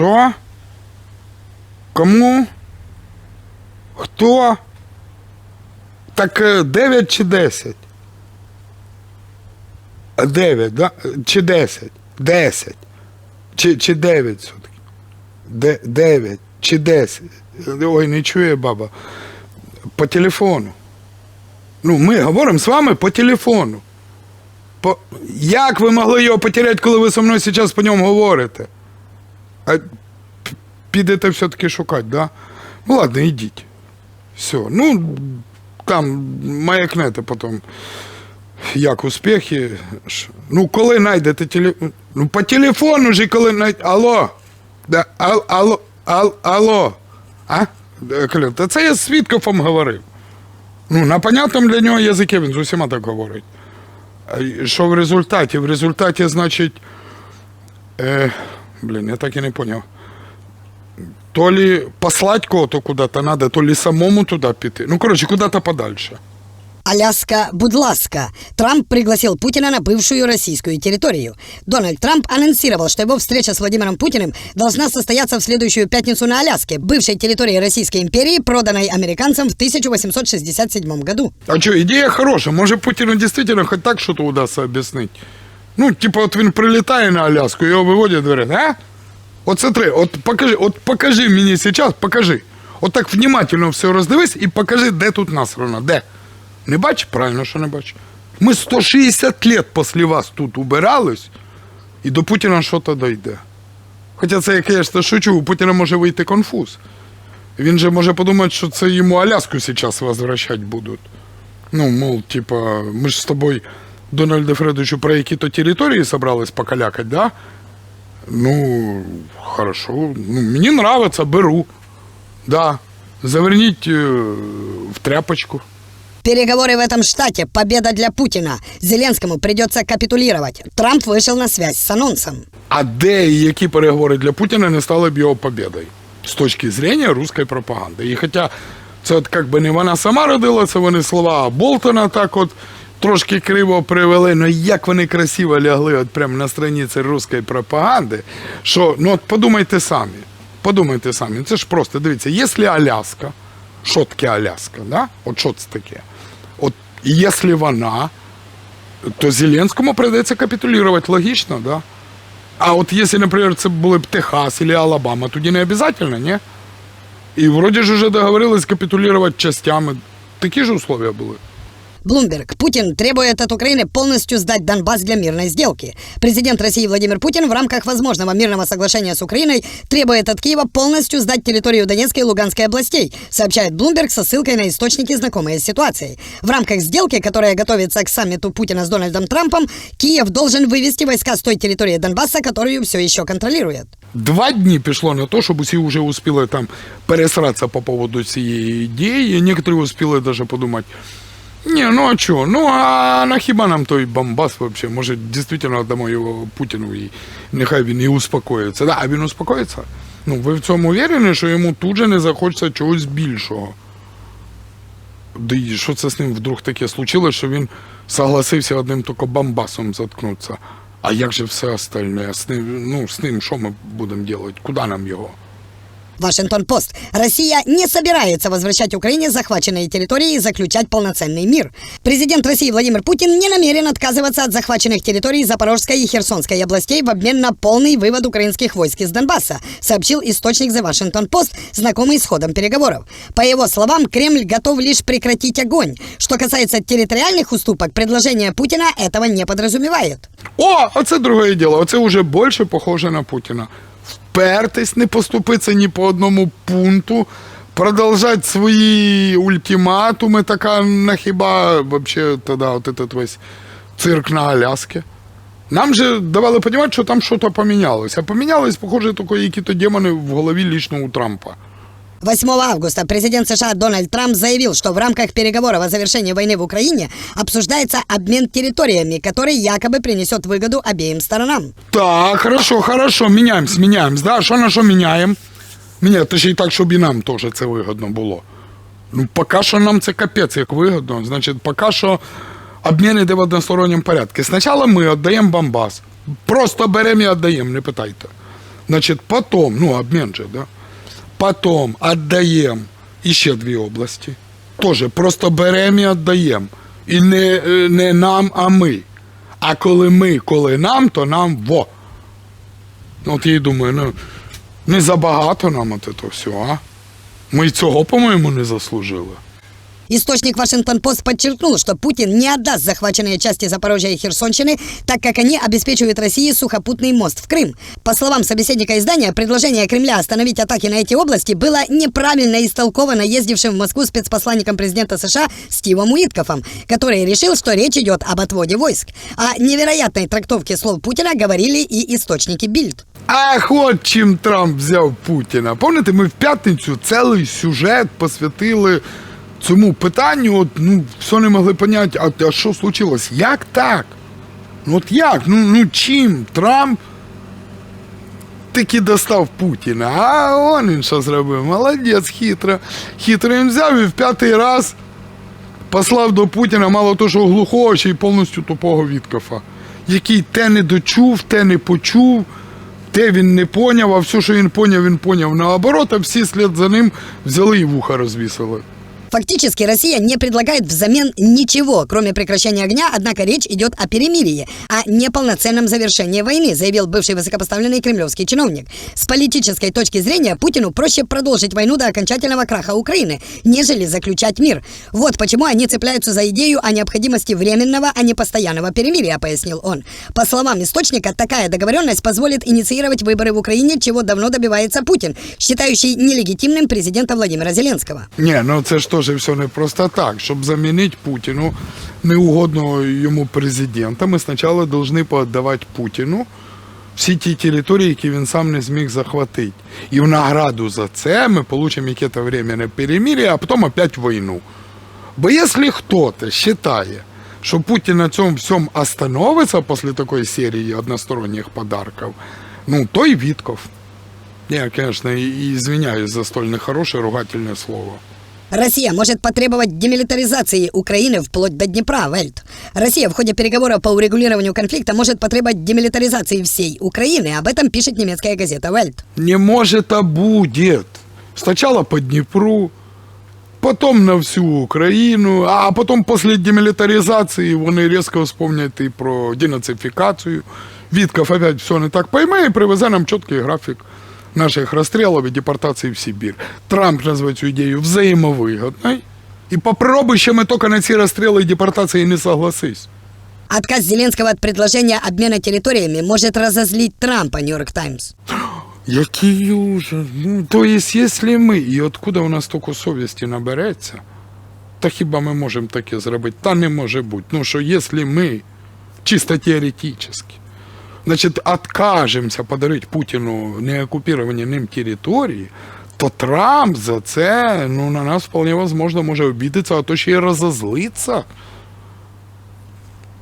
Що? Кому? Хто? Так е, 9 чи 10? 9, да? Чи 10? 10. Чи, чи 9 все-таки? 9 чи 10? Ой, не чує баба. По телефону. Ну, ми говоримо з вами по телефону. По... Як ви могли його потеряти, коли ви зі мною зараз по ньому говорите? А підете все-таки шукати, да? Ну ладно, йдіть. Все. Ну, там маякнете потім. Як успіхи? Ну, коли знайдете телефон. Ну, по телефону ж, коли знайдете. Алло. Да, ал, алло, ал, алло. А? Та це я з свідком говорив. Ну, на понятному для нього язикі він з усіма так говорить. Що в результаті? В результаті, значить. Е, блін, я так і не поняв. То ли послать кого-то куда-то надо, то ли самому туда піти. Ну, короче, куда-то подальше. Аляска, будь ласка. Трамп пригласил Путина на бывшую российскую территорию. Дональд Трамп анонсировал, что его встреча с Владимиром Путиным должна состояться в следующую пятницу на Аляске, бывшей территории Российской империи, проданной американцам в 1867 году. А що, ідея хороша. Може Путіну дійсно хоч так що-то удасться об'яснити. Ну, типу, от він прилітає на Аляску, його виводять, говорять, а? От смотри, от покажи, от покажи мені зараз, покажи. От так внимательно все роздивись і покажи, де тут насрано, де. Не бачиш? Правильно, що не бачиш. Ми 160 лет після вас тут убирались, і до Путіна щось дойде. Хоча це, як я, звісно, шучу, у Путіна може вийти конфуз. Він же може подумати, що це йому Аляску зараз возвращать будуть. Ну, мол, типа, ми ж з тобою, Дональде Фредовичу, про які-то території собрались покалякать, да? Ну, хорошо. Ну, мені нравится, беру. Да. Заверніть е, в тряпочку. Переговоры в этом штате – победа для Путина. Зеленскому придется капитулировать. Трамп вышел на связь с анонсом. А де і які переговори для Путіна не стали б його победою з точки зрення руської пропаганди. І хоча це от як би не вона сама родила, це вони слова Болтона так от трошки криво привели, ну як вони красиво лягли от прямо на страниці руської пропаганди, що ну от подумайте самі. Подумайте самі, це ж просто дивіться, якщо Аляска, що таке Аляска, да? От що це таке? От якщо вона, то Зеленському прийдеться капітулювати, логічно, да? А от якщо, наприклад, це були б Техас или Алабама, тоді не обов'язково, ні? І вроді ж вже договорились капітулювати частями. Такі ж условия були. Блумберг. Путин требует от Украины полностью сдать Донбасс для мирной сделки. Президент России Владимир Путин в рамках возможного мирного соглашения с Украиной требует от Киева полностью сдать территорию Донецкой и Луганской областей, сообщает Блумберг со ссылкой на источники, знакомые с ситуацией. В рамках сделки, которая готовится к саммиту Путина с Дональдом Трампом, Киев должен вывести войска с той территории Донбасса, которую все еще контролирует. Два дні пішло на те, щоб усі вже успіли там пересратися по поводу цієї ідеї. Некоторі успіли навіть подумати. Ні, ну а чого? Ну а на хіба нам той Бомбас вообще? Може, дійсно дамо його Путіну і нехай він і успокоїться. Да, а він успокоїться. Ну, ви в цьому уверені, що йому тут же не захочеться чогось більшого. Да і що це з ним вдруг таке случилось, що він согласився одним тільки Бомбасом заткнутися. А як же все остальне? З ним, ну, з ним що ми будемо робити? Куди нам його? Вашингтон-Пост. Россия не собирается возвращать Украине захваченные территории и заключать полноценный мир. Президент России Владимир Путин не намерен отказываться от захваченных территорий Запорожской и Херсонской областей в обмен на полный вывод украинских войск из Донбасса, сообщил источник The Washington Post, знакомый с ходом переговоров. По его словам, Кремль готов лишь прекратить огонь. Что касается территориальных уступок, предложение Путина этого не подразумевает. О, а це друге діло. Оце вже більше похоже на Путіна. Впертись, не поступитися ні по одному пункту, продовжати свої ультиматуми, така на хіба вообще тоді от этот весь цирк на Аляске. Нам же давали розуміти, що там щось помінялося. А помінялось, похоже, тільки які-то демони в голові лично у Трампа. 8 августа президент США Дональд Трамп заявил, что в рамках переговоров о завершении войны в Украине обсуждается обмен территориями, который якобы принесет выгоду обеим сторонам. Так, хорошо, хорошо, міняємось, міняємось. Да? Що на що міняємо? Міняємо, то ще й так, щоб і нам теж це вигодно було. Ну, поки що нам це капець як вигодно. Значить, поки що обмін іде в односторонньому порядку. Спочатку ми віддаємо Бомбас. Просто беремо і віддаємо, не питайте. Значит, потом, ну, обмен же, да? Потом отдаємо ще дві області. Тоже просто беремо і віддаємо. І не, е, не нам, а ми. А коли ми, коли нам, то нам во. От я думаю, ну, не забагато нам от це всього, а? Ми цього, по-моєму, не заслужили. Источник Вашингтон-Пост подчеркнул, что Путин не отдаст захваченные части Запорожья и Херсонщины, так как они обеспечивают России сухопутный мост в Крым. По словам собеседника издания, предложение Кремля остановить атаки на эти области было неправильно истолковано ездившим в Москву спецпосланником президента США Стивом Уиткофом, который решил, что речь идет об отводе войск. О невероятной трактовке слов Путина говорили и источники Бильд. Ах, от чим Трамп взяв Путіна. Пам'ятаєте, ми в п'ятницю цілий сюжет посвятили цьому питанню. От, ну, все не могли поняти, а, а що случилось? Як так? Ну от як? Ну, ну чим Трамп таки достав Путіна? А он він що зробив? Молодець, хитро. Хитро він взяв і в п'ятий раз послав до Путіна мало того, що глухого, ще й повністю тупого Віткофа, який те не дочув, те не почув, те він не поняв, а все, що він поняв, він поняв наоборот, а всі слід за ним взяли і вуха розвісили. Фактически Россия не предлагает взамен ничего, кроме прекращения огня, однако речь идет о перемирии, а не полноценном завершении войны, заявил бывший высокопоставленный кремлевский чиновник. С политической точки зрения Путину проще продолжить войну до окончательного краха Украины, нежели заключать мир. Вот почему они цепляются за идею о необходимости временного, а не постоянного перемирия, пояснил он. По словам источника, такая договоренность позволит инициировать выборы в Украине, чего давно добивается Путин, считающий нелегитимным президента Владимира Зеленского. Ні, ну це ж теж все не просто так. Щоб замінити Путіну неугодного йому президента, ми спочатку повинні поодавати Путіну всі ті території, які він сам не зміг захватити. І в награду за це ми отримаємо якесь временне перемир'я, а потім опять війну. Бо якщо хтось вважає, що Путін на цьому всьому остановиться після такої серії односторонніх подарків, ну, то і Вітков. Я, конечно, извиняюсь за столь нехорошее ругательное слово. Россия может потребовать демилитаризации Украины вплоть до Днепра, Вельт. Россия в ходе переговоров по урегулированию конфликта может потребовать демилитаризации всей Украины. Об этом пишет немецкая газета Вельт. Не может, а будет. Сначала по Днепру, потом на всю Украину, а потом после демилитаризации вони резко вспомнять і про денацифікацію. Вітков опять все не так пойме і привезе нам чіткий графік наших розстрілів і депортації в Сибір. Трамп назве цю ідею взаємовигодною. І попробуй ще ми тільки на ці розстріли і депортації не согласись. Отказ Зеленского от предложения обмена территориями может разозлить Трампа, Нью-Йорк Таймс. Який ужас. Ну, то есть, якщо ми, і откуда у нас тільки совісті набереться, та хіба ми можемо таке зробити? Та не може бути. Ну що, якщо ми, чисто теоретично, значить, откажемося подарити Путіну неокупіровані ним території, то Трамп за це, ну, на нас вполне возможно може обідатися, а то ще й розозлиться.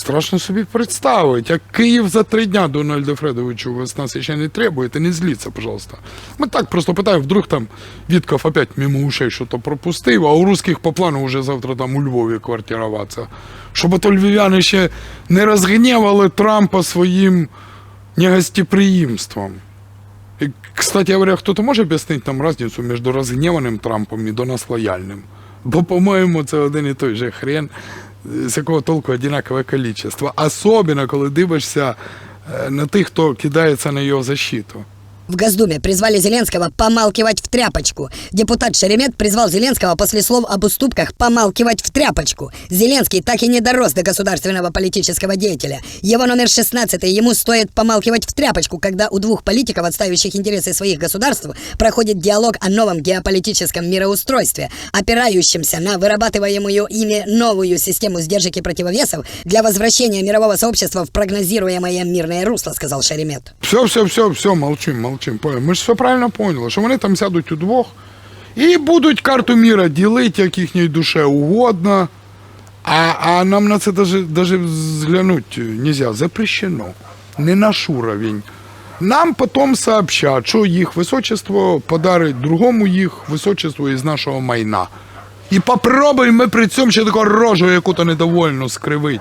Страшно собі представити, як Київ за три дня Дональду Фредовичу ви з нас ще не требуєте, не зліться, пожалуйста. Ми так просто питаємо, вдруг там Вітков опять мимо ушей що-то пропустив, а у русських по плану вже завтра там у Львові квартируватися. Щоб то львів'яни ще не розгнівали Трампа своїм негостеприимством. И, кстати говоря, кто-то може об'яснити нам разницю між розгніваним Трампом і до нас лояльним? Бо, по-моєму, це один і той же хрен, з якого толку одинакове количество. Особенно, коли дивишся е, на тих, хто кидається на його защиту. В Госдуме призвали Зеленского помалкивать в тряпочку. Депутат Шеремет призвал Зеленского после слов об уступках помалкивать в тряпочку. Зеленский так и не дорос до государственного политического деятеля. Его номер 16, ему стоит помалкивать в тряпочку, когда у двух политиков, отстаивающих интересы своих государств, проходит диалог о новом геополитическом мироустройстве, опирающемся на вырабатываемую ими новую систему сдержек и противовесов для возвращения мирового сообщества в прогнозируемое мирное русло, сказал Шеремет. Все, все, все, все, молчим, молчим. Поняли. Ми ж все правильно поняли, що вони там сядуть удвох і будуть карту міра ділити, як їхній душе угодно. А, а нам на це даже, даже взглянуть нельзя, запрещено. Не наш уровень. Нам потім сообщать, що їх височество подарить другому їх височеству із нашого майна. І попробуємо ми при цьому ще таку рожу яку-то недовольну скривить.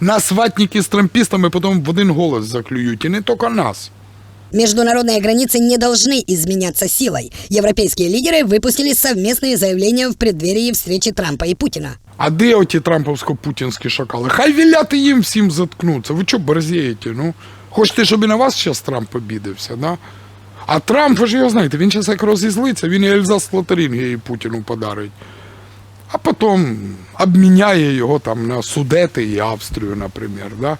Нас ватники з трампістами потім в один голос заклюють, і не тільки нас. Международные границы не должны изменяться силой. Европейские лидеры выпустили совместные заявления в преддверии встречи Трампа и Путина. А де оті трамповсько-путінські шакали? Хай віляти їм всім заткнуться. Ви чого борзієте? Ну? Хочете, щоб і на вас зараз Трамп обідався, да? А Трамп, ви ж його знаєте, він зараз як розізлиться, він і Ельзас Лотарингії Путіну подарить. А потім обміняє його там на Судети і Австрію, наприклад. Да?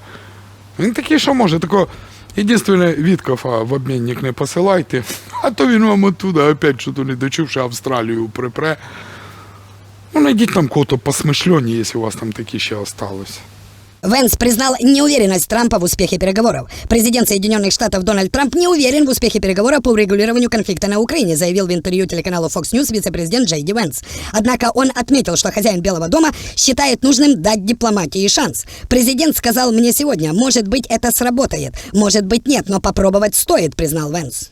Він такий, що може, тако. Єдине, Віткофа в обмінник не посилайте, а то він вам оттуда опять що то не дочувши Австралію припре. Ну, найдіть там кого-то посмишлені, якщо у вас там такі ще осталось. Венс признал неуверенность Трампа в успехе переговоров. Президент Соединенных Штатов Дональд Трамп не уверен в успехе переговоров по урегулированию конфликта на Украине, заявил в интервью телеканалу Fox News вице-президент Джей Венс. Однако он отметил, что хозяин Белого дома считает нужным дать дипломатии шанс. Президент сказал мне сегодня, может быть это сработает, может быть нет, но попробовать стоит, признал Венс.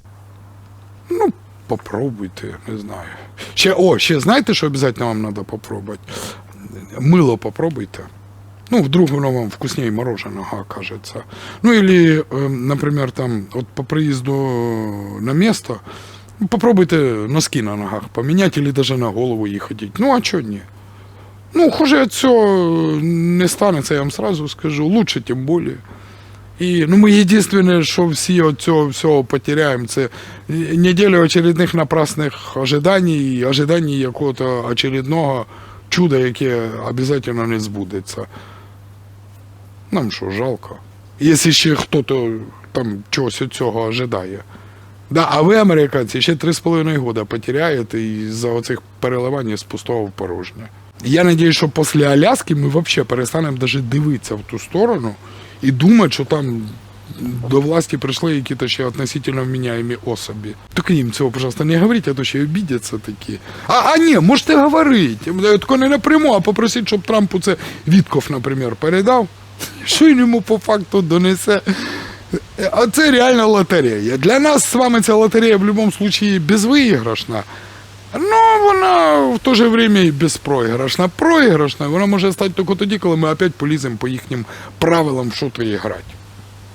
Ну, попробуйте, не знаю. Ще, о, ще знаєте, що обов'язково вам треба попробувати? Мило попробуйте. Ну, вдруг воно вам вкуснее мороженого окажется. Ну, или, э, например, там, вот по приезду на место, ну, попробуйте носки на ногах поменять или даже на голову їх одіть. Ну, а чого ні? Ну, хуже цього не станеться, я вам сразу скажу. Лучше, тим більше. І ну, ми єдине, що всі цього всього потеряємо, це неділю очередних напрасних ожиданій, і ожиданій якого-то очередного чуда, яке обов'язково не збудеться. Нам що, жалко. Якщо ще хтось там чогось від цього ожидає. Да, а ви, американці, ще 3,5 года потеряєте із-за оцих переливань з пустого в порожнє. Я надіюсь, що після Аляски ми взагалі перестанемо навіть дивитися в ту сторону і думати, що там до власті прийшли якісь ще относительно вміняємі особи. Тільки їм цього, пожалуйста, не говоріть, а то ще обідяться такі. А, а ні, можете говорити. Тільки не напряму, а попросіть, щоб Трампу це Вітков, наприклад, передав Що він йому по факту донесе? А це реальна лотерея. Для нас з вами ця лотерея в будь-якому випадку безвиграшна. Ну, вона в то же время і безпроіграшна. Проіграшна вона може стати тільки тоді, коли ми опять поліземо по їхнім правилам, що то і грати.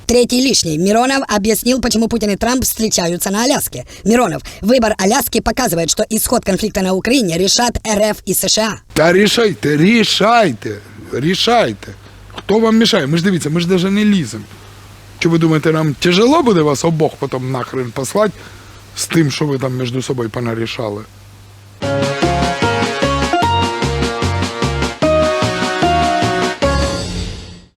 Третий лишний. Миронов объяснил, почему Путин и Трамп встречаются на Аляске. Миронов. Выбор Аляски показывает, что исход конфликта на Украине решат РФ и США. Та рішайте, рішайте, рішайте. Хто вам мішає? Ми ж дивіться, ми ж навіть не ліземо. Чи ви думаєте, нам тяжело буде вас обох потім нахрен послати з тим, що ви там між собою понарішали?